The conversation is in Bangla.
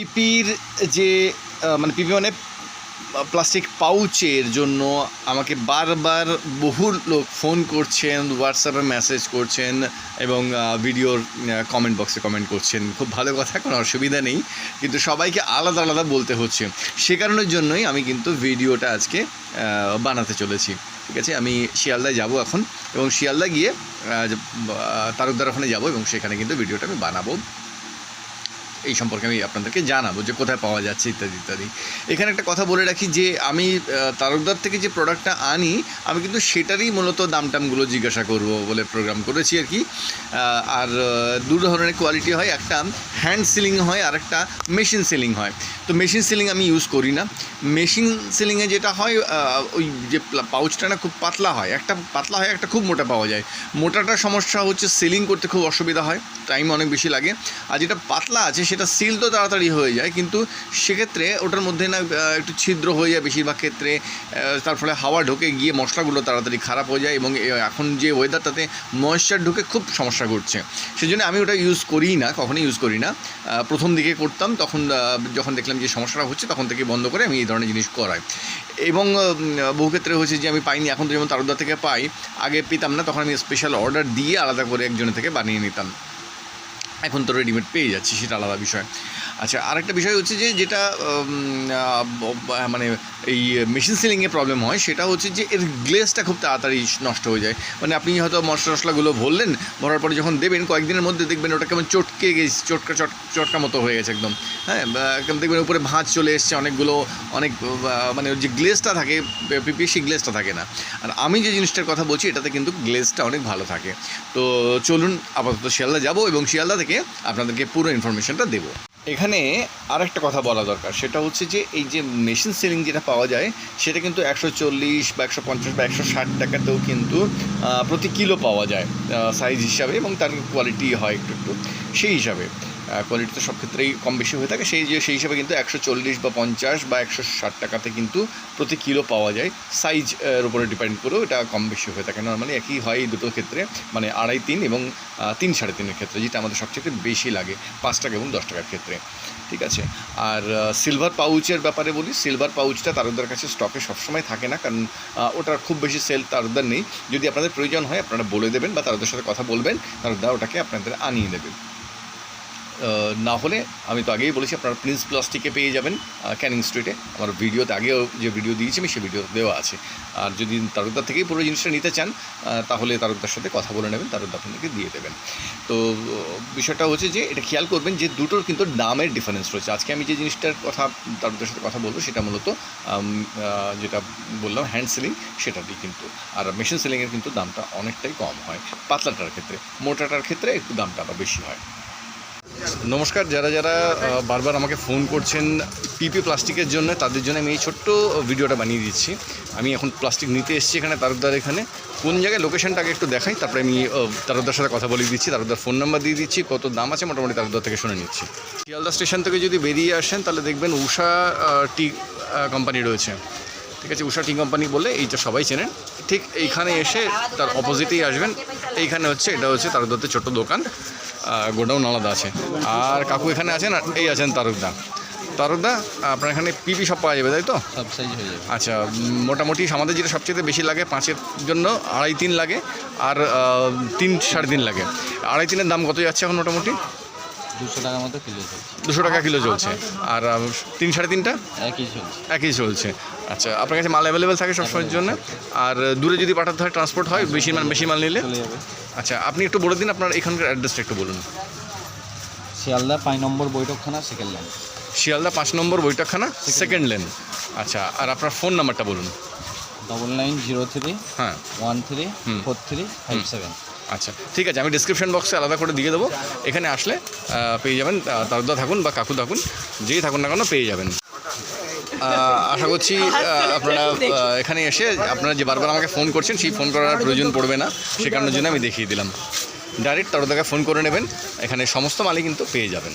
পিপির যে মানে পিপি মানে প্লাস্টিক পাউচের জন্য আমাকে বারবার বহু লোক ফোন করছেন হোয়াটসঅ্যাপে মেসেজ করছেন এবং ভিডিওর কমেন্ট বক্সে কমেন্ট করছেন। খুব ভালো কথা, কোনো অসুবিধা নেই। কিন্তু সবাইকে আলাদা আলাদা বলতে হচ্ছে। সে কারণের জন্যই আমি কিন্তু ভিডিওটা আজকে বানাতে চলেছি। ঠিক আছে? আমি শিয়ালদায় যাব এখন এবং শিয়ালদা গিয়ে তারকদার ওখানে যাব এবং সেখানে কিন্তু ভিডিওটা আমি বানাবো। এই সম্পর্কে আমি আপনাদেরকে জানাব যে কোথায় পাওয়া যাচ্ছে ইত্যাদি ইত্যাদি। এখানে একটা কথা বলে রাখি যে আমি তারকদার থেকে যে প্রোডাক্টটা আনি, আমি কিন্তু সেটারই মূলত দাম টামগুলো জিজ্ঞাসা করব বলে প্রোগ্রাম করেছি আর কি। আর দু ধরনের কোয়ালিটি হয়। একটা হ্যান্ড সিলিং হয়, আর একটা মেশিন সিলিং হয়। তো মেশিন সিলিং আমি ইউজ করি না। মেশিন সিলিংয়ে যেটা হয় ওই যে পাউচটা না খুব পাতলা হয়। একটা পাতলা হয়, একটা খুব মোটা পাওয়া যায়। মোটাটার সমস্যা হচ্ছে সিলিং করতে খুব অসুবিধা হয়। টাইম অনেক বেশি লাগে। আর যেটা পাতলা আছে সেটা সিল তো তাড়াতাড়ি হয়ে যায়, কিন্তু সেক্ষেত্রে ওটার মধ্যে না একটু ছিদ্র হয়ে যায় বেশিরভাগ ক্ষেত্রে তার ফলে হাওয়া ঢোকে, গিয়ে মশলাগুলো তাড়াতাড়ি খারাপ হয়ে যায় এবং এখন যে ওয়েদারটাতে ময়েশ্চার ঢুকে খুব সমস্যা ঘটছে। সেই জন্য আমি ওটা ইউজ করি না, কখনোই ইউজ করি না। প্রথম দিকে করতাম, তখন যখন দেখলাম যে সমস্যাটা হচ্ছে, তখন থেকে বন্ধ করে আমি এই ধরনের জিনিস করাই। এবং বহু ক্ষেত্রে হয়েছে যে আমি পাইনি, এখন তো যেমন তারুদা থেকে পাই, আগে পেতাম না, তখন আমি স্পেশাল অর্ডার দিয়ে আলাদা করে একজনের থেকে বানিয়ে নিতাম। এখন তো রেডিমেড পেয়ে যাচ্ছি, সেটা আলাদা বিষয়। আচ্ছা আরেকটা বিষয় হচ্ছে যে, যেটা মানে এই মেশিন সিলিংয়ে প্রবলেম হয়, সেটা হচ্ছে যে, এর গ্লেসটা খুব তাড়াতাড়ি নষ্ট হয়ে যায়। মানে আপনি হয়তো মশলা টশলাগুলো ভরলেন, ভরার পরে যখন দেবেন, কয়েকদিনের মধ্যে দেখবেন ওটা কেমন চটকে গেছে, চটকা, চট, চটকা মতো হয়ে গেছে একদম। হ্যাঁ একদম দেখবেন উপরে ভাঁজ চলে এসছে, অনেকগুলো, অনেক মানে যে গ্লেসটা থাকে পিপি সেই গ্লেসটা থাকে না। আর আমি যে জিনিসটার কথা বলছি, এটাতে কিন্তু গ্লেসটা অনেক ভালো থাকে। তো চলুন, আপাতত শিয়ালদা যাব এবং শিয়ালদা থেকে আপনাদেরকে পুরো ইনফরমেশনটা দেবো। এখানে আর একটা কথা বলা দরকার, সেটা হচ্ছে যে এই যে মেশিন সেলিং যেটা পাওয়া যায়, সেটা কিন্তু একশো চল্লিশ বা একশো পঞ্চাশ বা একশো ষাট টাকাতেও কিন্তু প্রতি কিলো পাওয়া যায় সাইজ হিসাবে এবং তার কোয়ালিটি হয় একটু একটু, সেই হিসাবে। কোয়ালিটি তো সব ক্ষেত্রেই কম বেশি হয়ে থাকে। সেই যে সেই হিসাবে কিন্তু একশো চল্লিশ বা পঞ্চাশ বা একশো ষাট টাকাতে কিন্তু প্রতি কিলো পাওয়া যায়। সাইজ এর উপরে ডিপেন্ড করেও এটা কম বেশি হয়ে থাকে। নর্মালি একই হয় এই দুটো ক্ষেত্রে মানে আড়াই তিন এবং তিন সাড়ে তিনের ক্ষেত্রে যেটা আমাদের সবচেয়ে বেশি লাগে পাঁচ টাকা এবং দশ টাকার ক্ষেত্রে। ঠিক আছে? আর সিলভার পাউচের ব্যাপারে বলি সিলভার পাউচটা তারকদার কাছে স্টকে সবসময় থাকে না কারণ ওটার খুব বেশি সেল তারকদার নেই। যদি আপনাদের প্রয়োজন হয় আপনারা বলে দেবেন বা তারকদার সাথে কথা বলবেন তারকদা ওটাকে আপনাদের আনিয়ে দেবে। আহ, না হলে, আমি তো আগেই বলেছি, আপনারা প্রিন্স প্লাস্টিকে পেয়ে যাবেন ক্যানিং স্ট্রিটে আমার ভিডিওতে আগেও যে ভিডিও দিয়েছি, আমি সেই ভিডিও দেওয়া আছে। আর যদি তারকদার থেকেই পুরো জিনিসটা নিতে চান তাহলে তারকদার সাথে কথা বলে নেবেন তারকদা আপনাকে দিয়ে দেবেন। তো, বিষয়টা হচ্ছে যে, এটা খেয়াল করবেন যে, দুটোর কিন্তু দামের ডিফারেন্স রয়েছে। আজকে আমি যে জিনিসটার কথা, তারকদার সাথে কথা বলব, সেটা মূলত যেটা বললাম হ্যান্ড সিলিং সেটারই কিন্তু। আর মেশিন সিলিংয়ের কিন্তু দামটা অনেকটাই কম হয়, পাতলাটার ক্ষেত্রে। মোটাটার ক্ষেত্রে একটু দামটা আবার বেশি হয়। নমস্কার, যারা যারা বারবার আমাকে ফোন করছেন পিপি প্লাস্টিকের জন্য, তাদের জন্য আমি এই ছোট্ট ভিডিওটা বানিয়ে দিচ্ছি। আমি এখন প্লাস্টিক নিতে এসেছি এখানে তারকদার এখানে। কোন জায়গায় লোকেশনটা আগে একটু দেখাই, তারপরে আমি তারকদার সাথে কথা বলে দিচ্ছি তারকদার ফোন নাম্বার দিয়ে দিচ্ছি, কত দাম আছে মোটামুটি তারকদার থেকে শুনে নিচ্ছি। শিয়ালদা স্টেশন থেকে যদি বেরিয়ে আসেন, তাহলে দেখবেন উষা টি কোম্পানি রয়েছে। ঠিক আছে উষা টি কোম্পানি বলে এইটা সবাই চেনেন। ঠিক এইখানে এসে তার অপোজিটেই আসবেন। এইখানে হচ্ছে, এটা হচ্ছে তারকদাতে ছোট্ট দোকান। গোডাউন আলাদা আছে। আর কাকু এখানে আছেন আর এই আছেন তারকদা। তারকদা আপনার এখানে পিপি সব পাওয়া যাবে তাই তো? সব সাইজ হয়ে যাবে। আচ্ছা মোটামুটি আমাদের যেটা সবচেয়ে বেশি লাগে পাঁচের জন্য আড়াই তিন লাগে আর তিন সাড়ে তিন লাগে। আড়াই তিনের দাম কত যাচ্ছে এখন মোটামুটি? দুশো টাকার মতো কিলো চলছে। দুশো টাকা কিলো চলছে। আর তিন সাড়ে তিনটা? একই চলছে। একই চলছে। আচ্ছা আপনার কাছে মাল অ্যাভেলেবেল থাকে সবসময়ের জন্য? আর দূরে যদি পাঠাতে হয় ট্রান্সপোর্ট হয় বেশি মাল বেশি মাল নিলে? আচ্ছা আপনি একটু বলে দিন আপনার এখানকার অ্যাড্রেসটা একটু বলুন। শিয়ালদা পাঁচ number Baithakkhana second lane Sealdah পাঁচ নম্বর বৈঠকখানা সেকেন্ড লেন আচ্ছা আর আপনার ফোন নাম্বারটা বলুন। ডবল নাইন জিরো থ্রি হ্যাঁ। One three four three five seven আচ্ছা ঠিক আছে, আমি ডিসক্রিপশন বক্সে আলাদা করে দিয়ে দেবো। এখানে আসলে পেয়ে যাবেন তারদা থাকুন বা কাকু থাকুন, যেই থাকুন না কেন পেয়ে যাবেন। আশা করছি আপনারা এখানে এসে আপনারা যে বারবার আমাকে ফোন করছেন, সেই ফোন করার প্রয়োজন পড়বে না। সে কারণের জন্য আমি দেখিয়ে দিলাম। ডাইরেক্ট তারদাকে ফোন করে নেবেন, এখানে সমস্ত মালই কিন্তু পেয়ে যাবেন।